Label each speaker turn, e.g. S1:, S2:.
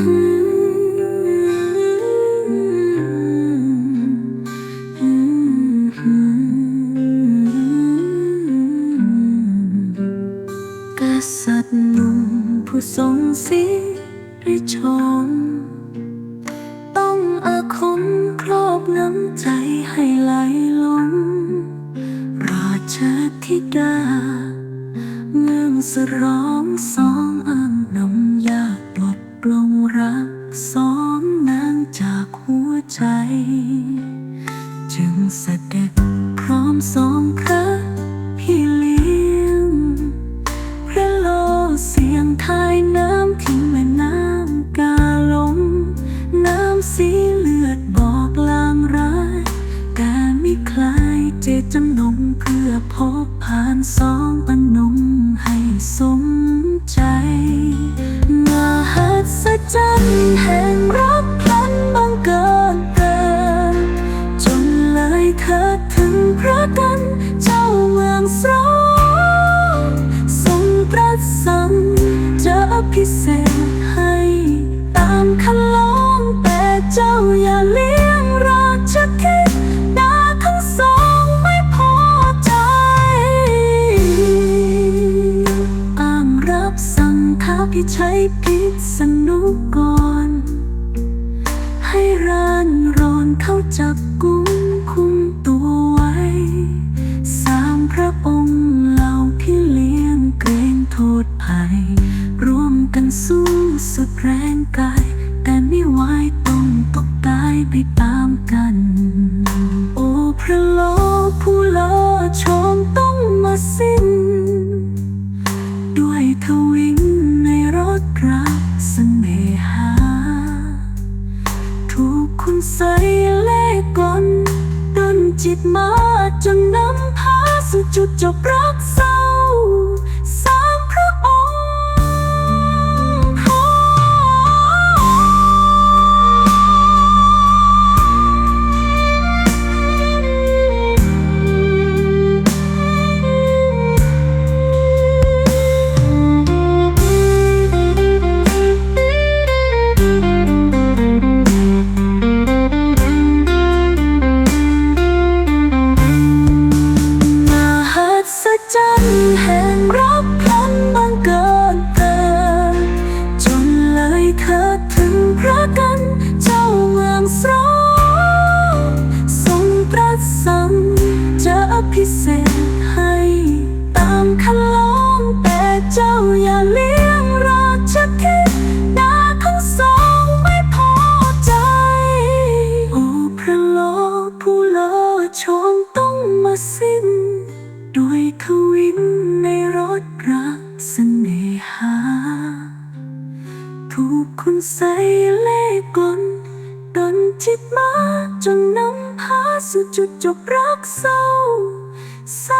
S1: กษัตริย์หนุ่มผู้ทรงสิริชม ต้องอาคมครอบงำใจให้ไหลลงราชธิดา เมืองสร้องสองอ่างนำยา ปลงรักสองนางจากหัวใจ จึงเสด็จพร้อมสองพระพี่เลี้ยงพระโลเสียงทายน้ำทิ้งแม่น้ำกาลง น้ำสีเลือดบอกลางร้ายแต่ไม่คลายเจตจำนงเพื่อพบผ่านสองปน พิเษให้ตามคันลองแต่เจ้าอย่าเลี้ยงราชธิดดาทั้งสองไม่พอใจอ้างรับสั่งข้าพิชัยพิษนุกร ให้ร้านรอนเข้าจับ ไปตามกัน โอ้พระโลผู้เลอชมต้องมาสิ้น ด้วยทวิงในรถรักสเสน่หา ถูกคุณใส่เล่ห์กลดนจิตมาจนนำพาสู่จุดจบรักเจร คุณใส่เล่ห์กลดนจิตมาจนนำพาสู่จุดจบรักเศร้าสา